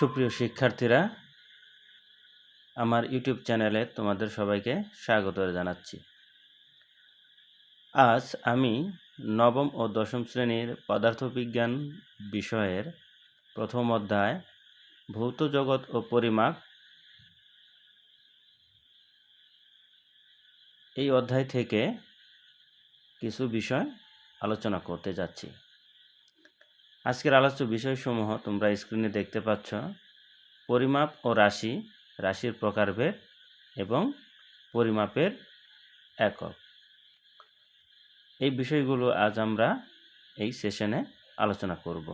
সুপ্রিয় শিক্ষার্থীরা, আমার ইউটিউব চ্যানেলে তোমাদের সবাইকে স্বাগত জানাচ্ছি। আজ আমি নবম ও দশম শ্রেণির পদার্থবিজ্ঞান বিষয়ের প্রথম অধ্যায়, ভৌত জগৎ ও পরিমাপ এই অধ্যায় থেকে কিছু বিষয় আলোচনা করতে যাচ্ছি। আজকের আলোচ্য বিষয়সমূহ তোমরা স্ক্রিনে দেখতে পাচ্ছ। পরিমাপ ও রাশি, রাশির প্রকারভেদ এবং পরিমাপের একক। এই বিষয়গুলো আজ আমরা এই সেশনে আলোচনা করব।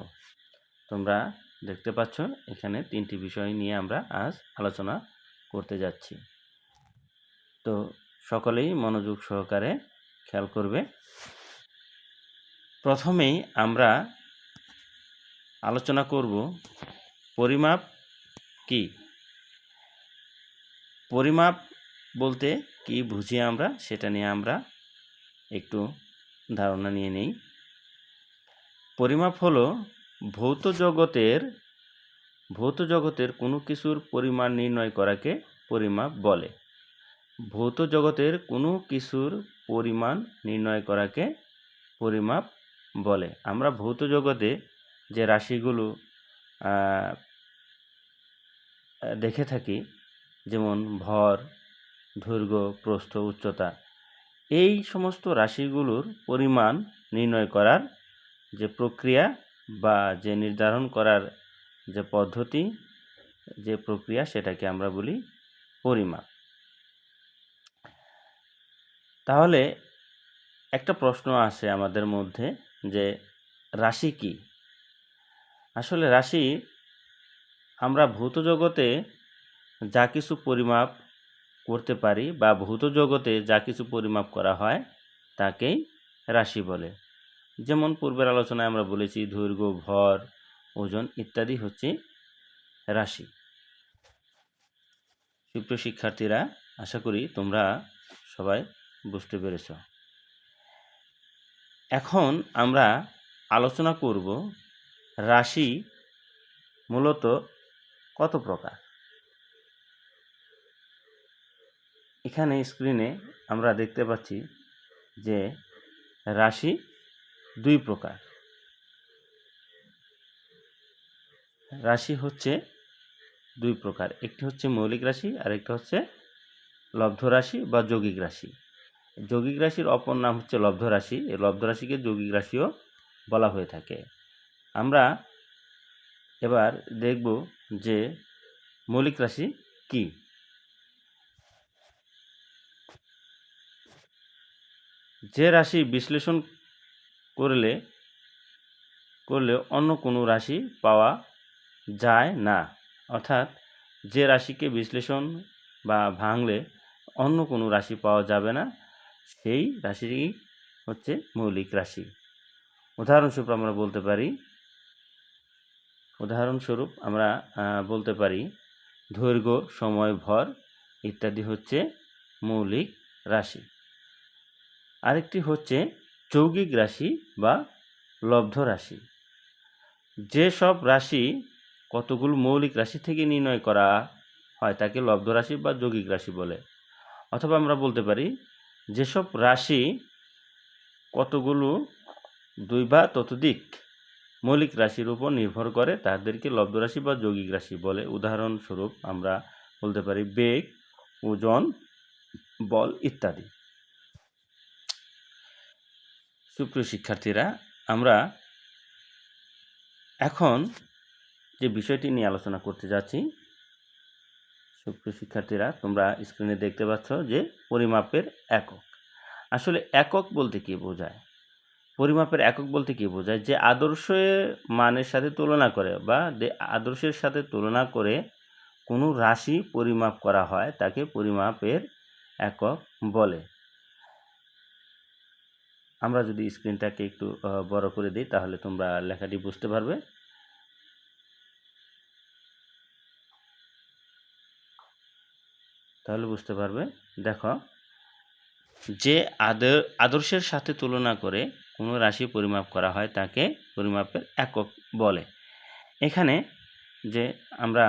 তোমরা দেখতে পাচ্ছ, এখানে তিনটি বিষয় নিয়ে আমরা আজ আলোচনা করতে যাচ্ছি। তো সকলেই মনোযোগ সহকারে খেয়াল করবে। প্রথমেই আমরা আলোচনা করব পরিমাপ কি? পরিমাপ বলতে কি বুঝি আমরা? সেটা নিয়ে আমরা একটু ধারণা নিয়ে নেই। পরিমাপ হলো ভৌত জগতের ভৌত জগতের কোনো কিছুর পরিমাণ নির্ণয় করাকে পরিমাপ বলে। ভৌত জগতের কোনো কিছুর পরিমাণ নির্ণয় করাকে পরিমাপ বলে। আমরা ভৌত জগতে যে রাশিগুলো দেখে থাকি, যেমন ভর, দৈর্ঘ্য, প্রস্থ, উচ্চতা, এই সমস্ত রাশিগুলোর পরিমাণ নির্ণয় করার যে প্রক্রিয়া বা যে নির্ধারণ করার যে পদ্ধতি, যে প্রক্রিয়া সেটাকে আমরা বলি পরিমাপ। তাহলে একটা প্রশ্ন আসে আমাদের মধ্যে যে রাশি কি? আসলে রাশি, আমরা ভৌত জগতে যা কিছু পরিমাপ করতে পারি বা ভৌত জগতে যা কিছু পরিমাপ করা হয়, তাকেই রাশি বলে। যেমন পূর্বের আলোচনায় আমরা বলেছি দৈর্ঘ্য, ভর, ওজন ইত্যাদি হচ্ছে রাশি। সুপ্রিয় শিক্ষার্থীরা, আশা করি তোমরা সবাই বুঝতে পেরেছ। এখন আমরা আলোচনা করব রাশি মূলত কত প্রকার? এখানে স্ক্রিনে আমরা দেখতে পাচ্ছি যে রাশি দুই প্রকার। রাশি হচ্ছে দুই প্রকার, একটি হচ্ছে মৌলিক রাশি আর একটা হচ্ছে লব্ধ রাশি বা যৌগিক রাশি। যৌগিক রাশির অপর নাম হচ্ছে লব্ধ রাশি, এই লব্ধ রাশিকে যৌগিক রাশিও বলা হয়ে থাকে। আমরা এবার দেখব যে মৌলিক রাশি কি। যে রাশি বিশ্লেষণ করলে করলে অন্য কোনো রাশি পাওয়া যায় না। অর্থাৎ যে রাশিকে বিশ্লেষণ বা ভাঙলে অন্য কোনো রাশি পাওয়া যাবে না, সেই রাশিটি হচ্ছে মৌলিক রাশি। উদাহরণস্বরূপ আমরা বলতে পারি উদাহরণস্বরূপ আমরা বলতে পারি দৈর্ঘ্য, সময়, ভর ইত্যাদি হচ্ছে মৌলিক রাশি। আরেকটি হচ্ছে যৌগিক রাশি বা লব্ধ রাশি। যেসব রাশি কতগুলো মৌলিক রাশি থেকে নির্ণয় করা হয় তাকে লব্ধ রাশি বা যৌগিক রাশি বলে। অথবা আমরা বলতে পারি যেসব রাশি কতগুলো দুই বা ততোধিক মৌলিক রাশির উপর নির্ভর করে তাদেরকে লব্ধ রাশি বা যৌগিক রাশি বলে। উদাহরণস্বরূপ আমরা বলতে পারি বেগ, ওজন, বল ইত্যাদি। সুপ্রিয় শিক্ষার্থীরা, আমরা এখন যে বিষয়টি নিয়ে আলোচনা করতে যাচ্ছি, সুপ্রিয় শিক্ষার্থীরা, তোমরা স্ক্রিনে দেখতে পাচ্ছ যে পরিমাপের একক। আসলে একক বলতে কী বোঝায়? পরিমাপের একক বলতে কী বোঝায়? যে আদর্শ মানের সাথে তুলনা করে বা আদর্শের সাথে তুলনা করে কোনো রাশি পরিমাপ করা হয়, তাকে পরিমাপের একক বলে। আমরা যদি স্ক্রিনটাকে একটু বড় করে দিই, তাহলে তোমরা লেখাটি বুঝতে পারবে। তাহলে বুঝতে পারবে। দেখো, যে আদর আদর্শের সাথে তুলনা করে কোনো রাশি পরিমাপ করা হয় তাকে পরিমাপের একক বলে। এখানে যে আমরা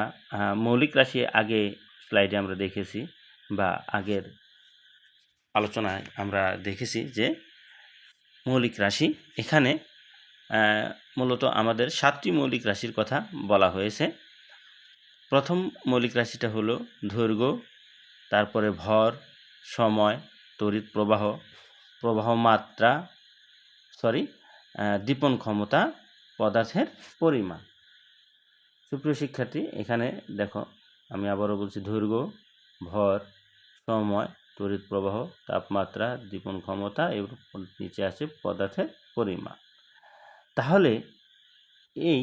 মৌলিক রাশি আগে স্লাইডে আমরা দেখেছি বা আগের আলোচনায় আমরা দেখেছি যে মৌলিক রাশি এখানে মূলত আমাদের সাতটি মৌলিক রাশির কথা বলা হয়েছে। প্রথম মৌলিক রাশিটা হলো দৈর্ঘ্য তারপরে ভর, সময়, তড়িৎ প্রবাহ প্রবাহ মাত্রা সরি দীপন ক্ষমতা পদার্থের পরিমাণ। সুপ্রিয় শিক্ষার্থী, এখানে দেখো, আমি আবারও বলছি দৈর্ঘ্য, ভর, সময়, তড়িৎ প্রবাহ, তাপমাত্রা দীপন ক্ষমতা এবং নিচে আছে পদার্থের পরিমাণ। তাহলে এই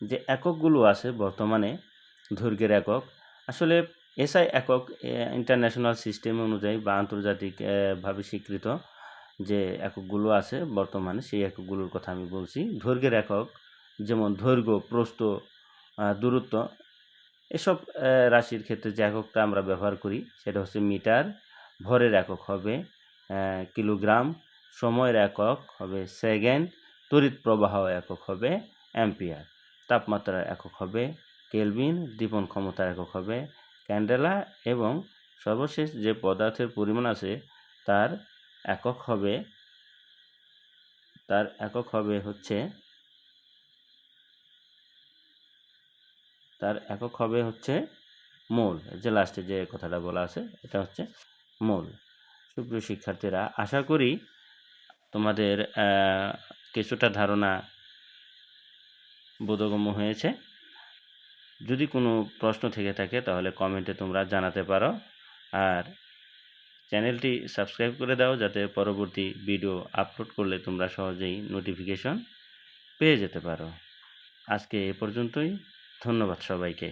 যে এককগুলো আছে বর্তমানে দৈর্ঘ্যের একক, আসলে এসআই একক ইন্টারন্যাশনাল সিস্টেম অনুযায়ী বা আন্তর্জাতিকভাবে স্বীকৃত। যে এককগুলো আছে বর্তমানে, সেই এককগুলোর কথা আমি বলছি। দৈর্ঘ্যের একক, যেমন দৈর্ঘ্য প্রস্থ দূরত্ব, এসব রাশির ক্ষেত্রে যে এককটা আমরা ব্যবহার করি, সেটা হচ্ছে মিটার, ভরের একক হবে কিলোগ্রাম, সময়ের একক হবে সেকেন্ড, তড়িৎ প্রবাহ একক হবে অ্যাম্পিয়ার তাপমাত্রার একক হবে কেলভিন দীপন ক্ষমতার একক হবে ক্যান্ডেলা এবং সর্বশেষ যে পদার্থের পরিমাণ আছে, তার একক হবে, তার একক হবে হচ্ছে, তার একক হবে হচ্ছে মোল। যে লাস্টে যে কথাটা বলা আছে, এটা হচ্ছে মোল। সুপ্রিয় শিক্ষার্থীরা, আশা করি তোমাদের কিছুটা ধারণা বোধগম্য হয়েছে। যদি কোনো প্রশ্ন থেকে থাকে, তাহলে কমেন্টে তোমরা জানাতে পারো। আর চ্যানেলটি সাবস্ক্রাইব করে দাও যাতে পরবর্তী ভিডিও আপলোড করলে তোমরা সহজেই নোটিফিকেশন পেয়ে যেতে পারো। আজকে এ পর্যন্তই। ধন্যবাদ সবাইকে।